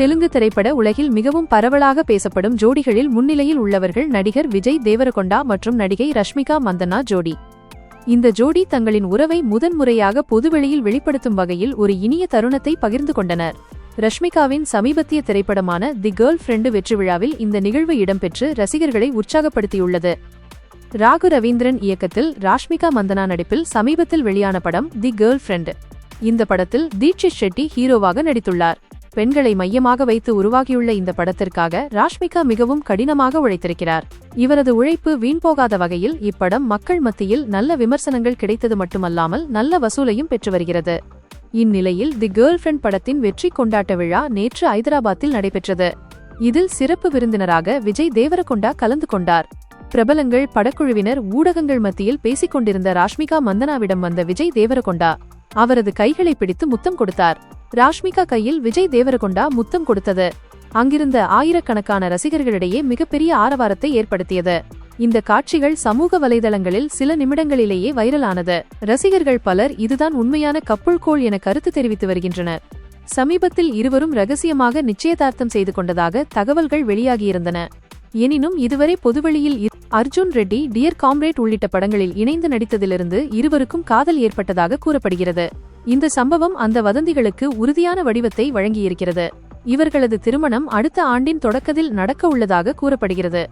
தெலுங்கு திரைப்பட உலகில் மிகவும் பரவலாக பேசப்படும் ஜோடிகளில் முன்னிலையில் உள்ளவர்கள் நடிகர் விஜய் தேவரகொண்டா மற்றும் நடிகை ரஷ்மிகா மந்தனா ஜோடி. இந்த ஜோடி தங்களின் உறவை முதன்முறையாக பொதுவெளியில் வெளிப்படுத்தும் வகையில் ஒரு இனிய தருணத்தை பகிர்ந்து கொண்டனர். ரஷ்மிகாவின் சமீபத்திய திரைப்படமான தி கேர்ள் ஃப்ரெண்டு வெற்றி விழாவில் இந்த நிகழ்வு இடம்பெற்று ரசிகர்களை உற்சாகப்படுத்தியுள்ளது. ராகு ரவீந்திரன் இயக்கத்தில் ராஷ்மிகா மந்தனா நடிப்பில் சமீபத்தில் வெளியான படம் தி கேர்ள் ஃப்ரெண்ட். இந்த படத்தில் தீட்சித் ஷெட்டி ஹீரோவாக நடித்துள்ளார். பெண்களை மையமாக வைத்து உருவாகியுள்ள இந்த படத்திற்காக ராஷ்மிகா மிகவும் கடினமாக உழைத்திருக்கிறார். இவரது உழைப்பு வீண் போகாத வகையில் இப்படம் மக்கள் மத்தியில் நல்ல விமர்சனங்கள் கிடைத்தது மட்டுமல்லாமல் நல்ல வசூலையும் பெற்று வருகிறது. இந்நிலையில் தி கேர்ள் ஃப்ரெண்ட் படத்தின் வெற்றி கொண்டாட்ட விழா நேற்று ஐதராபாத்தில் நடைபெற்றது. இதில் சிறப்பு விருந்தினராக விஜய் தேவரகொண்டா கலந்து கொண்டார். பிரபலங்கள் படக்குழுவினர் ஊடகங்கள் மத்தியில் பேசிக் கொண்டிருந்த ராஷ்மிகா மந்தனாவிடம் வந்த விஜய் தேவரகொண்டா அவரது கைகளை பிடித்து முத்தம் கொடுத்தார். ராஷ்மிகா கையில் விஜய் தேவரகொண்டா முத்தம் கொடுத்தது. அங்கிருந்த ஆயிரக்கணக்கான ரசிகர்களிடையே மிகப்பெரிய ஆரவாரத்தை ஏற்படுத்தியது. இந்த காட்சிகள் சமூக வலைதளங்களில் சில நிமிடங்களிலேயே வைரலானது. ரசிகர்கள் பலர் இதுதான் உண்மையான கப்புள் கோள் என கருத்து தெரிவித்து வருகின்றனர். சமீபத்தில் இருவரும் ரகசியமாக நிச்சயதார்த்தம் செய்து கொண்டதாக தகவல்கள் வெளியாகியிருந்தன. எனினும் இதுவரை பொதுவெளியில் இ- அர்ஜுன் ரெட்டி டியர் காம்ரேட் உள்ளிட்ட படங்களில் இணைந்து நடித்ததிலிருந்து இருவருக்கும் காதல் ஏற்பட்டதாக கூறப்படுகிறது. இந்த சம்பவம் அந்த வதந்திகளுக்கு உறுதியான வடிவத்தை வழங்கியிருக்கிறது. இவர்களது திருமணம் அடுத்த ஆண்டின் தொடக்கத்தில் நடக்க உள்ளதாக கூறப்படுகிறது.